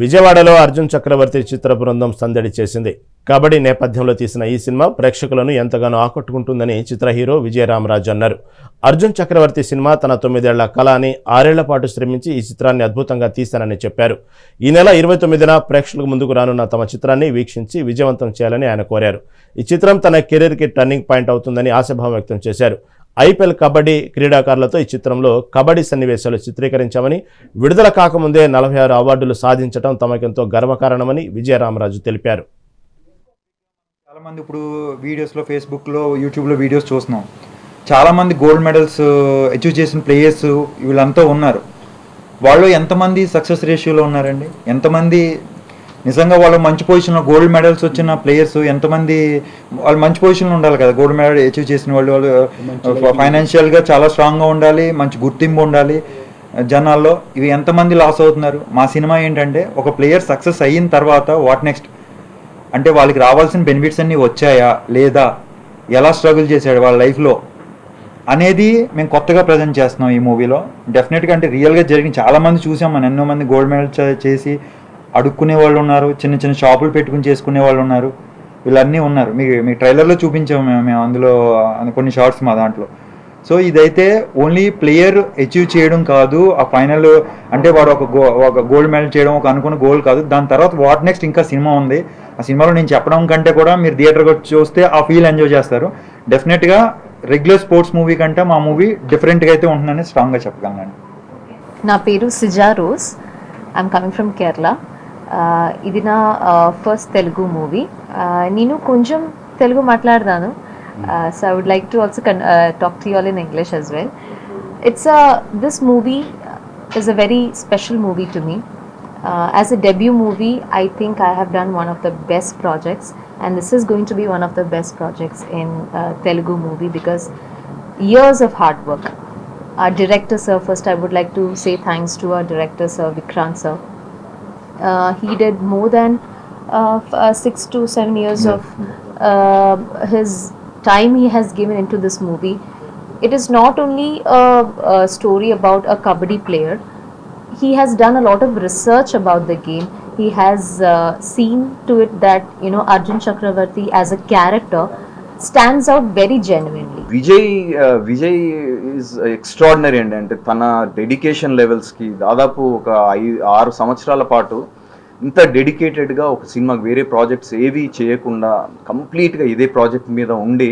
విజయవాడలో అర్జున్ చక్రవర్తి చిత్ర బృందం సందడి చేసింది. కబడ్డీ నేపథ్యంలో తీసిన ఈ సినిమా ప్రేక్షకులను ఎంతగానో ఆకట్టుకుంటుందని చిత్ర హీరో విజయరామరాజు అన్నారు. అర్జున్ చక్రవర్తి సినిమా తన తొమ్మిదేళ్ళ కళ అని ఆరేళ్ళ పాటు శ్రమించి ఈ చిత్రాన్ని అద్భుతంగా తీశానని చెప్పారు. ఈ నెల ఇరవై తొమ్మిదిన ప్రేక్షకుల ముందుకు రానున్న తమ చిత్రాన్ని వీక్షించి విజయవంతం చేయాలని ఆయన కోరారు. ఈ చిత్రం తన కెరీర్కి టర్నింగ్ పాయింట్ అవుతుందని ఆశాభావం వ్యక్తం చేశారు. ఐపీఎల్ కబడ్డీ క్రీడాకారులతో ఈ చిత్రంలో కబడ్డీ సన్నివేశాలు చిత్రీకరించామని విడుదల కాకముందే నలభై ఆరు అవార్డులు సాధించడం తమకెంతో గర్వకారణమని విజయరామరాజు తెలిపారు. చాలామంది ఇప్పుడు వీడియోస్లో ఫేస్బుక్లో యూట్యూబ్లో వీడియోస్ చూస్తున్నాం. చాలామంది గోల్డ్ మెడల్స్ అచీవ్ చేసిన ప్లేయర్స్ వీళ్ళంతా ఉన్నారు. వాళ్ళు ఎంతమంది సక్సెస్ రేషియోలో ఉన్నారండి? ఎంతమంది నిజంగా వాళ్ళు మంచి పొజిషన్లో గోల్డ్ మెడల్స్ వచ్చిన ప్లేయర్స్ ఎంతమంది వాళ్ళు మంచి పొజిషన్లో ఉండాలి కదా. గోల్డ్ మెడల్ అచీవ్ చేసిన వాళ్ళు వాళ్ళు ఫైనాన్షియల్గా చాలా స్ట్రాంగ్గా ఉండాలి మంచి గుర్తింపు ఉండాలి. జనాల్లో ఇవి ఎంతమంది లాస్ అవుతున్నారు? మా సినిమా ఏంటంటే ఒక ప్లేయర్ సక్సెస్ అయిన తర్వాత వాట్ నెక్స్ట్ అంటే వాళ్ళకి రావాల్సిన బెనిఫిట్స్ అన్నీ వచ్చాయా? లేదా? ఎలా స్ట్రగుల్ చేశాడు వాళ్ళ లైఫ్లో అనేది మేము కొత్తగా ప్రజెంట్ చేస్తున్నాం ఈ మూవీలో డెఫినెట్గా అంటే రియల్గా జరిగిన చాలామంది చూసాం మనం. ఎన్నో మంది గోల్డ్ మెడల్ చేసి అడుక్కునే వాళ్ళు ఉన్నారు చిన్న చిన్న షాపులు పెట్టుకుని చేసుకునే వాళ్ళు ఉన్నారు. వీళ్ళన్నీ ఉన్నారు. మీకు మీ ట్రైలర్లో చూపించాము మేము మేము అందులో కొన్ని షార్ట్స్ మా దాంట్లో. సో ఇదైతే ఓన్లీ ప్లేయర్ అచీవ్ చేయడం కాదు ఆ ఫైనల్ అంటే వాడు ఒక గో ఒక గోల్డ్ మెడల్ చేయడం ఒక అనుకున్న గోల్ కాదు. దాని తర్వాత వాట్ నెక్స్ట్ ఇంకా సినిమా ఉంది. ఆ సినిమాలో నేను చెప్పడం కంటే కూడా మీరు థియేటర్కి వచ్చి చూస్తే ఆ ఫీల్ ఎంజాయ్ చేస్తారు. డెఫినెట్గా రెగ్యులర్ స్పోర్ట్స్ మూవీ కంటే మా మూవీ డిఫరెంట్గా అయితే ఉంటుందని స్ట్రాంగ్గా చెప్పగలను నా పేరు Sija Rose. I'm coming from Kerala. ఇది నా ఫస్ట్ తెలుగు మూవీ నేను కొంచెం తెలుగు మాట్లాడతాను so I would like to also talk to all in English as well it's this movie very special movie to me. Uh, as a debut movie, I think I have done one of the best projects, and this is going to be one of the best projects in uh, Telugu movie because years of hard work. Our director, sir, first I would like to say thanks to our director, sir Vikrant, sir. Uh, he did more than uh, uh, six to seven years of uh, his time he has given into this movie. It is not only a, a story about a kabaddi player. He has done a lot of research about the game. He has uh, seen to it that you know Arjun Chakravarti as a character stands out very genuinely. Vijay Vijay is extraordinary అండి. అంటే తన dedication లెవెల్స్కి దాదాపు ఒక ఐదు ఆరు సంవత్సరాల పాటు ఇంత డెడికేటెడ్గా ఒక సినిమాకి వేరే ప్రాజెక్ట్స్ ఏవి చేయకుండా కంప్లీట్గా ఇదే ప్రాజెక్ట్ మీద ఉండి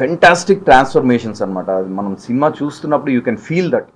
ఫెంటాస్టిక్ ట్రాన్స్ఫర్మేషన్స్ అనమాట మనం సినిమా చూస్తున్నప్పుడు యూ కెన్ ఫీల్ దట్